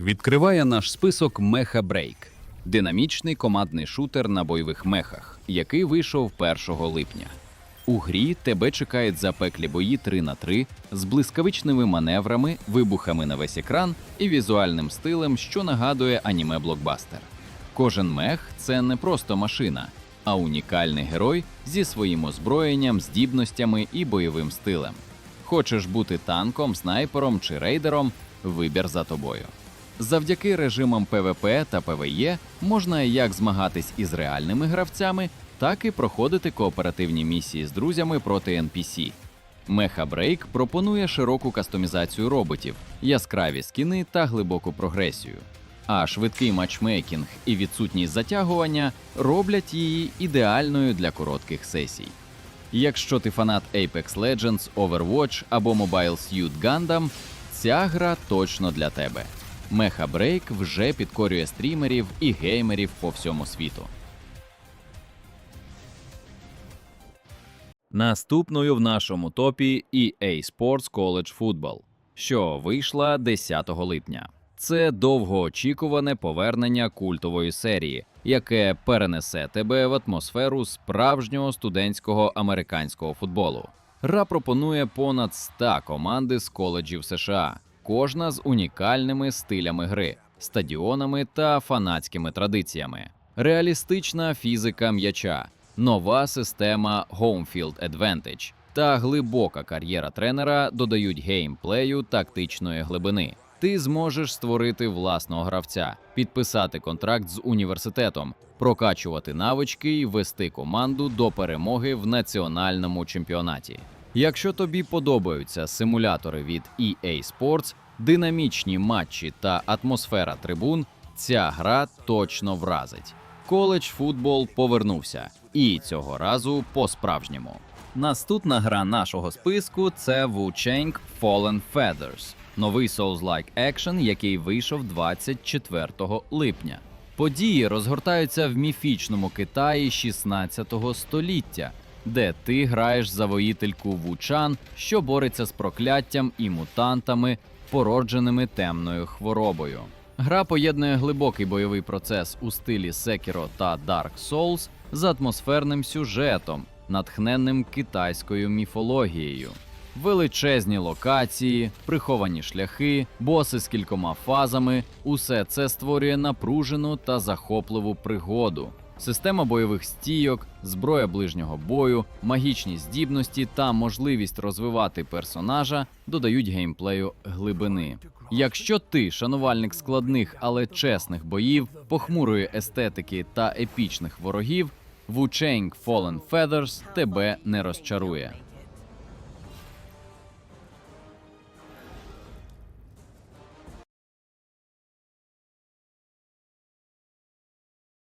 Відкриває наш список Меха Брейк динамічний командний шутер на бойових мехах, який вийшов 1 липня. У грі тебе чекають запеклі бої 3 на 3 з блискавичними маневрами, вибухами на весь екран і візуальним стилем, що нагадує аніме блокбастер. Кожен мех це не просто машина, а унікальний герой зі своїм озброєнням, здібностями і бойовим стилем. Хочеш бути танком, снайпером чи рейдером вибір за тобою. Завдяки режимам ПВП та ПВЕ можна як змагатись із реальними гравцями, так і проходити кооперативні місії з друзями проти NPC. Меха Брейк пропонує широку кастомізацію роботів, яскраві скіни та глибоку прогресію. А швидкий матчмейкінг і відсутність затягування роблять її ідеальною для коротких сесій. Якщо ти фанат Apex Legends, Overwatch або Mobile Suit Gundam, ця гра точно для тебе. Меха Брейк вже підкорює стрімерів і геймерів по всьому світу. Наступною в нашому топі EA Sports College Football, що вийшла 10 липня. Це довгоочікуване повернення культової серії, яке перенесе тебе в атмосферу справжнього студентського американського футболу. Гра пропонує понад 100 команди з коледжів США, кожна з унікальними стилями гри, стадіонами та фанатськими традиціями. Реалістична фізика м'яча, нова система Home Field Advantage та глибока кар'єра тренера додають геймплею тактичної глибини. Ти зможеш створити власного гравця, підписати контракт з університетом, прокачувати навички і вести команду до перемоги в національному чемпіонаті. Якщо тобі подобаються симулятори від EA Sports, динамічні матчі та атмосфера трибун, ця гра точно вразить. Коледж футбол повернувся, і цього разу по-справжньому. Наступна гра нашого списку це Wu-Chang Fallen Feathers, новий Souls-like екшен, який вийшов 24 липня. Події розгортаються в міфічному Китаї 16 століття, де ти граєш за воїтельку Вучан, що бореться з прокляттям і мутантами, породженими темною хворобою. Гра поєднує глибокий бойовий процес у стилі Sekiro та Dark Souls з атмосферним сюжетом, натхненним китайською міфологією. Величезні локації, приховані шляхи, боси з кількома фазами усе це створює напружену та захопливу пригоду. Система бойових стійок, зброя ближнього бою, магічні здібності та можливість розвивати персонажа додають геймплею глибини. Якщо ти шанувальник складних, але чесних боїв, похмурої естетики та епічних ворогів, Wu-Chang Fallen Feathers тебе не розчарує.